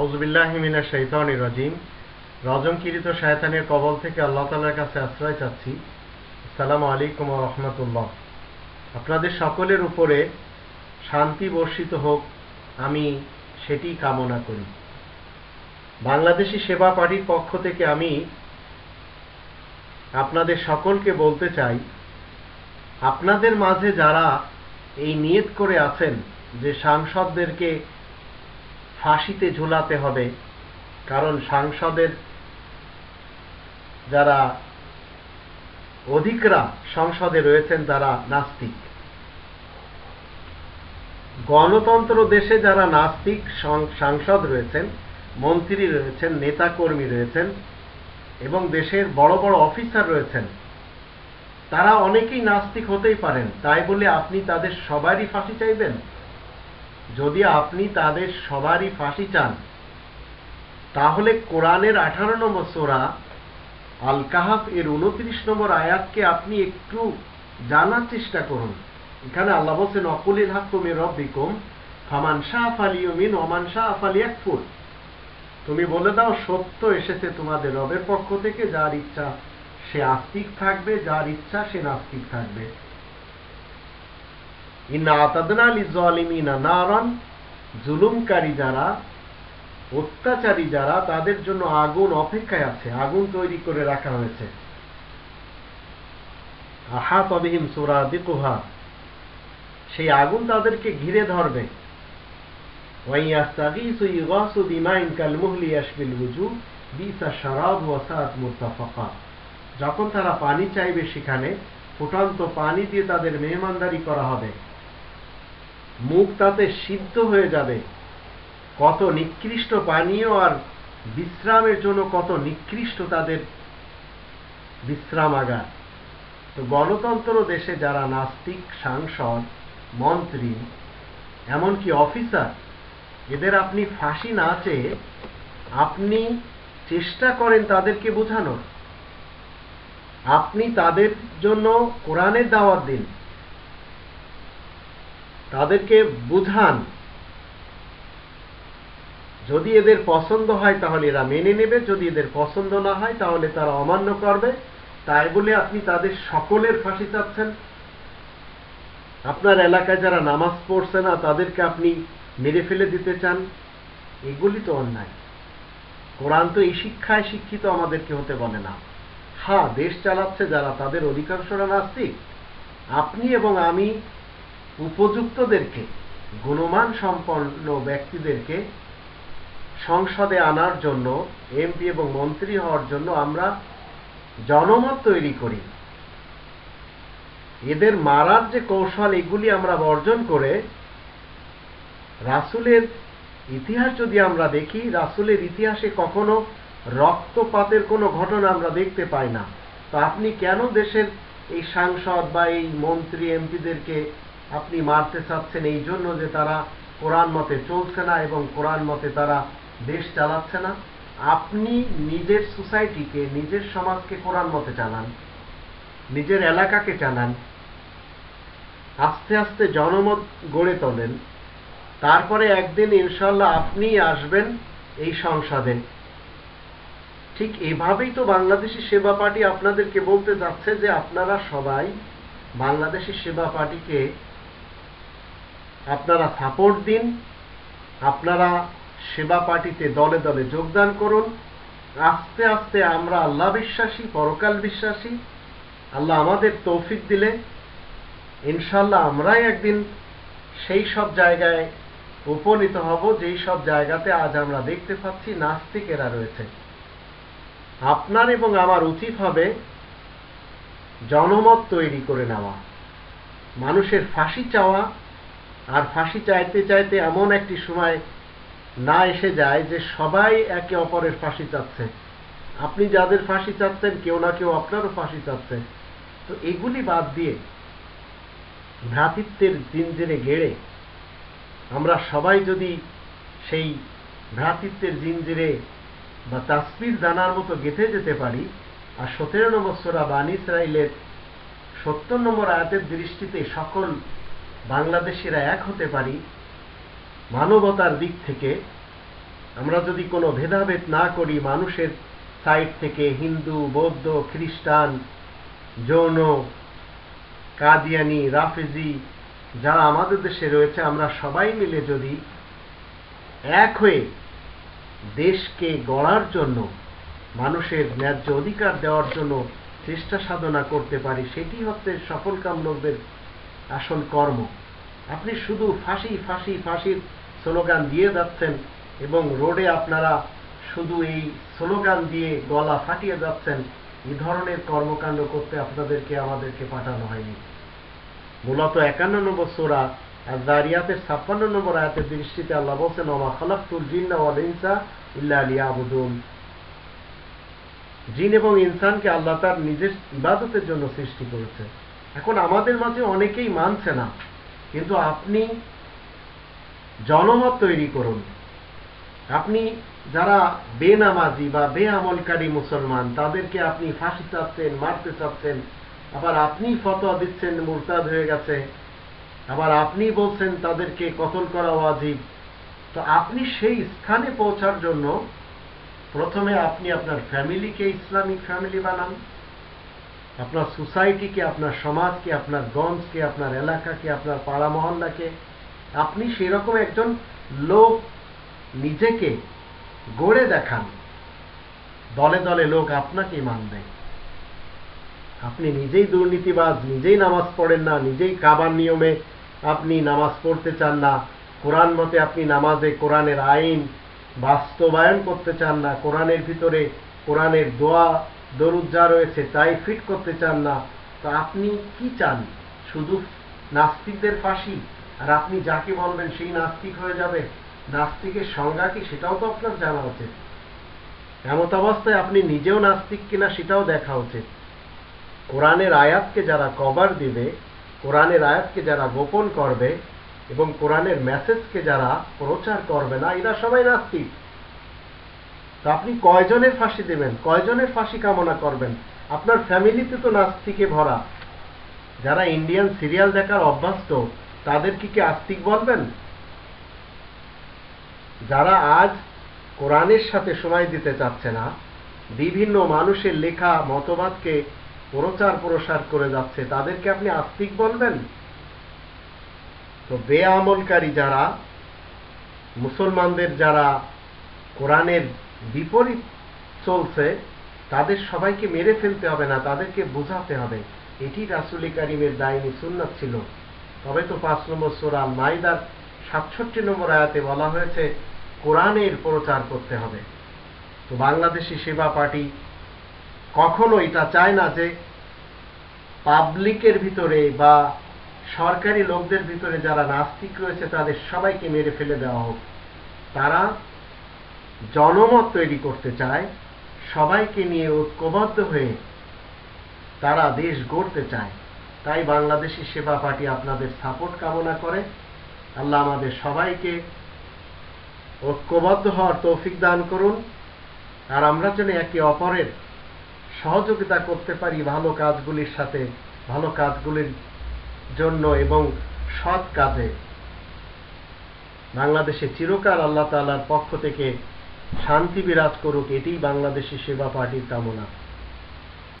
আউজবিল্লাহিমিনা শৈতানি রাজিম। শায়তানের কবল থেকে আল্লাহ তালার কাছে আশ্রয় চাচ্ছি। আসসালামু আলাইকুম রহমতুল্লাহ। আপনাদের সকলের উপরে শান্তি বর্ষিত হোক, আমি সেটি কামনা করি। বাংলাদেশি সেবা পার্টির পক্ষ থেকে আমি আপনাদের সকলকে বলতে চাই, আপনাদের মাঝে যারা এই নিয়ত করে আছেন যে সাংসদদেরকে ফাঁসিতে ঝুলাতে হবে। কারণ সাংসদের যারা অধিকরা সংসদে রয়েছেন, তারা নাস্তিক। গণতন্ত্র দেশে যারা নাস্তিক সাংসদ রয়েছেন, মন্ত্রী রয়েছেন, নেতাকর্মী রয়েছেন, এবং দেশের বড় বড় অফিসার রয়েছেন, তারা অনেকেই নাস্তিক হতেই পারেন। তাই বলে আপনি তাদের সবারই ফাঁসি চাইবেন? যদি আপনি তাদের সবারই ফাঁসি চান, তাহলে কোরআনের আঠারো নম্বর সোরা আল কাহাফ এর উনত্রিশ নম্বর আয়াতকে আপনি একটু জানার চেষ্টা করুন। এখানে আল্লাহ বলছেন, অকুলিল হাক্কুমি রব্বিকুম ফামান শাহ আফালিউমিন ওমান শাহ আফালি একফুর তুমি বলে দাও, সত্য এসেছে তোমাদের রবের পক্ষ থেকে, যার ইচ্ছা সে আস্তিক থাকবে, যার ইচ্ছা সে নাস্তিক থাকবে। জুলুমকারী যারা, অত্যাচারী যারা, তাদের জন্য আগুন অপেক্ষায় আছে, আগুন তৈরি করে রাখা হয়েছে। আহা তবিহিম সুরা দিকুহা। সেই আগুন তাদেরকে ঘিরে ধরবে। যখন তারা পানি চাইবে সেখানে, ফুটন্ত পানি দিয়ে তাদের মেহমানদারি করা হবে। মুখ তাতে সিদ্ধ হয়ে যাবে। কত নিকৃষ্ট পানীয় আর বিশ্রামের জন্য কত নিকৃষ্ট তাদের বিশ্রামাগার। তো গণতন্ত্র দেশে যারা নাস্তিক, সাংসদ, মন্ত্রী, এমনকি অফিসার, এদের আপনি ফাঁসি না চেয়ে আপনি চেষ্টা করেন তাদেরকে বোঝানোর। আপনি তাদের জন্য কোরআনের দাওয়াত দিন। তাদেরকে বুঝান। যদি এদের পছন্দ হয় তাহলে এরা মেনে নেবে, যদি এদের পছন্দ না হয় তাহলে তারা অমান্য করবে। তাই বলে আপনি তাদের সকলের ফাঁসি চাচ্ছেন। আপনার এলাকায় যারা নামাজ পড়ছে না, তাদেরকে আপনি মেরে ফেলে দিতে চান। এগুলি তো অন্যায়। কোরআন তো এই শিক্ষায় শিক্ষিত, আমাদেরকে হতে বলে না। হ্যাঁ দেশ চালাচ্ছে যারা, তাদের অধিকাংশরা নাস্তিক। আপনি এবং আমি উপযুক্তদেরকে, গুণমান সম্পন্ন ব্যক্তিদেরকে সংসদে আনার জন্য এমপি এবং মন্ত্রী হওয়ার জন্য আমরা জনমত তৈরি করি। এদের মারার যে কৌশল, এগুলি আমরা বর্জন করে রাসুলের ইতিহাস যদি আমরা দেখি, রাসুলের ইতিহাসে কখনো রক্তপাতের কোনো ঘটনা আমরা দেখতে পাই না। তো আপনি কেন দেশের এই সাংসদ বা এই মন্ত্রী এমপিদেরকে আপনি মারতে চাচ্ছেন এই জন্য যে তারা কোরআন মতে চলছে না এবং কোরআন মতে তারা দেশ চালাচ্ছে না, আপনি নিজের সোসাইটিকে, নিজের সমাজকে কোরআন মতে চালান, নিজের এলাকাকে চালান, আস্তে আস্তে জনমত গড়ে তোলেন, তারপরে একদিন ইনশাল্লাহ আপনি আসবেন এই সংসদে। ঠিক এভাবেই তো বাংলাদেশি সেবা পার্টি আপনাদেরকে বলতে যাচ্ছে যে আপনারা সবাই বাংলাদেশি সেবা পার্টিকে আপনারা সাপোর্ট দিন, আপনারা সেবা পার্টিতে দলে দলে যোগদান করুন। আস্তে আস্তে আমরা আল্লাহ বিশ্বাসী, পরকাল বিশ্বাসী। আল্লাহ আমাদের তৌফিক দিলে। ইনশাল্লাহ আমরাই একদিন সেই সব জায়গায় উপনীত হব, যেই সব জায়গাতে আজ আমরা দেখতে পাচ্ছি নাস্তিকেরা রয়েছে। আপনার এবং আমার উচিত হবে জনমত তৈরি করে নেওয়া, মানুষের ফাঁসি চাওয়া আর ফাঁসি চাইতে চাইতে এমন একটি সময় না এসে যায় যে সবাই একে অপরের ফাঁসি চাচ্ছে। আপনি যাদের ফাঁসি চাচ্ছেন, কেউ না কেউ আপনারও ফাঁসি চাচ্ছে। তো এগুলি বাদ দিয়ে ভ্রাতৃত্বের জিনজেরে গেড়ে আমরা সবাই যদি সেই ভ্রাতৃত্বের জিনজিরে বা তাসবির জানার মতো গেঁথে যেতে পারি, আর সতেরো নম্বর সোরা বান ইসরায়েলের সত্তর নম্বর আয়াতের দৃষ্টিতে সকল বাংলাদেশিরা এক হতে পারি, মানবতার দিক থেকে আমরা যদি কোনো ভেদাভেদ না করি, মানুষের সাইড থেকে হিন্দু, বৌদ্ধ, খ্রিস্টান, যৌন, কাদিয়ানি, রাফেজি যারা আমাদের দেশে রয়েছে, আমরা সবাই মিলে যদি এক হয়ে দেশকে গড়ার জন্য, মানুষের ন্যায্য অধিকার দেওয়ার জন্য চেষ্টা সাধনা করতে পারি, সেটি হচ্ছে সফলকাম লোকদের আসল কর্ম। আপনি শুধু ফাঁসি ফাঁসি, ফাঁসির স্লোগান দিয়ে যাচ্ছেন এবং রোডে আপনারা শুধু এই স্লোগান দিয়ে গলা ফাটিয়ে যাচ্ছেন এই ধরনের কর্মকাণ্ড করতে আপনাদেরকে, আমাদেরকে পাঠানো হয়নি। মূলত একান্ন নম্বর সোরা আর দারিয়াতের ছাপ্পান্ন নম্বর আয়াতের দৃষ্টিতে আল্লাহ বলছেন ওমা খালাকুল জিন্না ওয়াল ইনসা ইল্লা লিয়াবুদুন। জিন এবং ইনসানকে আল্লাহ তার নিজের ইবাদতের জন্য সৃষ্টি করেছে। এখন আমাদের মাঝে অনেকেই মানছে না, কিন্তু আপনি জনমত তৈরি করুন। আপনি যারা বেনামাজি বা বেআমলকারী মুসলমান, তাদেরকে আপনি ফাঁসি চাচ্ছেন, মারতে চাচ্ছেন, আবার আপনি ফতোয়া দিচ্ছেন, মুরতাদ হয়ে গেছে, আবার আপনি বলছেন তাদেরকে কতল করা ওয়াজিব, তো আপনি সেই স্থানে পৌঁছার জন্য প্রথমে আপনি আপনার ফ্যামিলিকে ইসলামিক ফ্যামিলি বানান। আপনার সোসাইটিকে, আপনার সমাজকে, আপনার গঞ্জকে, আপনার এলাকাকে, আপনার পাড়া মহল্লাকে, আপনি সেরকম একজন লোক নিজেকে গড়ে দেখান। দলে দলে লোক আপনাকেই মানবে। আপনি নিজেই দুর্নীতিবাজ, নিজেই নামাজ পড়েন না, নিজেই কাবার নিয়মে আপনি নামাজ পড়তে চান না, কোরআন মতে আপনি নামাজে কোরআনের আইন বাস্তবায়ন করতে চান না, কোরআনের ভিতরে কোরআনের দোয়া দরুদ যা রয়েছে তাই ফিট করতে চান না। তো আপনি কি চান? শুধু নাস্তিকদের ফাঁসি? আর আপনি যাকে বলবেন সেই নাস্তিক হয়ে যাবে? নাস্তিকের সংজ্ঞা কি সেটাও তো আপনার জানা উচিত। এমত অবস্থায় আপনি নিজেও নাস্তিক কিনা সেটাও দেখা উচিত। কোরআনের আয়াতকে যারা কভার দিবে, কোরআনের আয়াতকে যারা গোপন করবে, এবং কোরআনের মেসেজকে যারা প্রচার করবে না, এরা সবাই নাস্তিক। তো আপনি কয়জনের ফাঁসি দেবেন? কয়জনের ফাঁসি কামনা করবেন? আপনার ফ্যামিলিতে তো নাস্তিকে ভরা। যারা ইন্ডিয়ান সিরিয়াল দেখার অভ্যস্ত তাদের কি কি আস্তিক বলবেন? যারা আজ কোরআনের সাথে সময় দিতে চাচ্ছে না, বিভিন্ন মানুষের লেখা, মতবাদকে প্রচার প্রসার করে যাচ্ছে, তাদেরকে আপনি আস্তিক বলবেন? তো বেআমলকারী যারা, মুসলমানদের যারা কোরআনের বিপরীত চলছে, তাদের সবাইকে মেরে ফেলতে হবে না, তাদেরকে বোঝাতে হবে। এটি রাসুলি কারিমের দায়নি সুন্নাত ছিল। তবে তো পাঁচ নম্বর সোরা মাইদার সাতষট্টি নম্বর আয়াতে বলা হয়েছে, কোরআনের প্রচার করতে হবে। তো বাংলাদেশি সেবা পার্টি কখনো এটা চায় না যে পাবলিকের ভিতরে বা সরকারি লোকদের ভিতরে যারা নাস্তিক রয়েছে, তাদের সবাইকে মেরে ফেলে দেওয়া হোক। তারা জনমত তৈরি করতে চায়, সবাইকে নিয়ে ঐক্যবদ্ধ হয়ে তারা দেশ গড়তে চায়। তাই বাংলাদেশি সেবা পার্টি আপনাদের সাপোর্ট কামনা করে। আল্লাহ আমাদের সবাইকে ঐক্যবদ্ধ হওয়ার তৌফিক দান করুন। আর আমরা যেন একে অপরের সহযোগিতা করতে পারি ভালো কাজগুলির সাথে, ভালো কাজগুলির জন্য এবং সৎ কাজে। বাংলাদেশে চিরকাল আল্লাহ তাআলার পক্ষ থেকে শান্তি বিরাজ করুক এটিই বাংলাদেশি সেবা পার্টির কামনা।